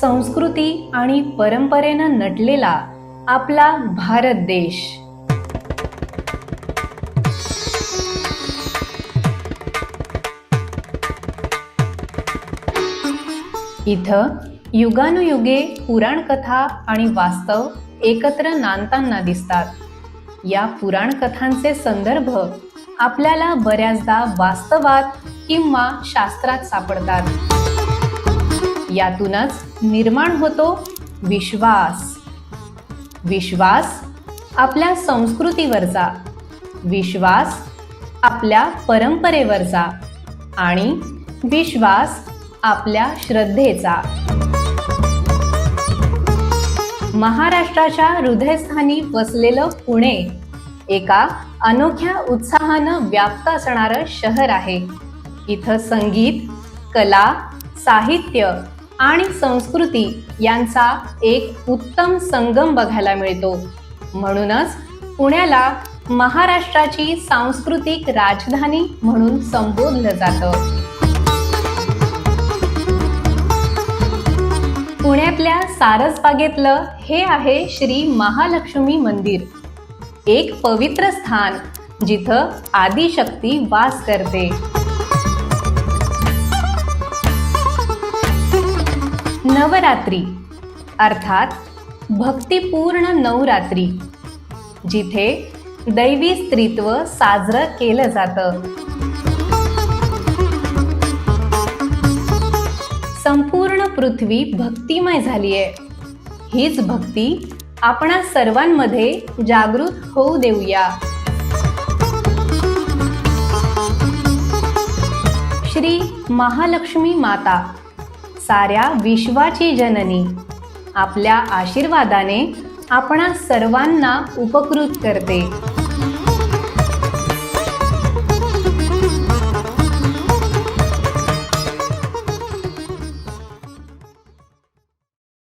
संस्कृती आणि परंपरेनं नटलेला आपला भारत देश. इथं युगानुयुगे पुराणकथा आणि वास्तव एकत्र नांदताना दिसतात. या पुराण कथांचे संदर्भ आपल्याला बऱ्याचदा वास्तवात किंवा शास्त्रात सापडतात. यातूनच निर्माण होतो विश्वास. विश्वास आपल्या संस्कृतीवरचा. विश्वास आपल्या परंपरेवरचा. आणि विश्वास आपल्या श्रद्धेचा. महाराष्ट्राच्या हृदयस्थानी वसलेलं पुणे एका अनोख्या उत्साहानं व्याप्त असणारं शहर आहे. इथं संगीत कला साहित्य आणि संस्कृती यांचा एक उत्तम संगम बघायला मिळतो. म्हणूनच पुण्याला महाराष्ट्राची सांस्कृतिक राजधानी म्हणून संबोधलं जातं. पुण्यातल्या सारसबागेतलं हे आहे श्री महालक्ष्मी मंदिर. एक पवित्र स्थान जिथं आदिशक्ती वास करते. नवरात्री अर्थात भक्तिपूर्ण नवरात्री जिथे दैवी स्त्रीत्व साजरं केलं जातं. संपूर्ण पृथ्वी भक्तिमय झालीये. हीच भक्ती आपणा सर्वांमध्ये जागृत होऊ देऊया. श्री महालक्ष्मी माता साऱ्या विश्वाची जननी. आपल्या आशीर्वादाने आपणा सर्वांना उपकृत करते.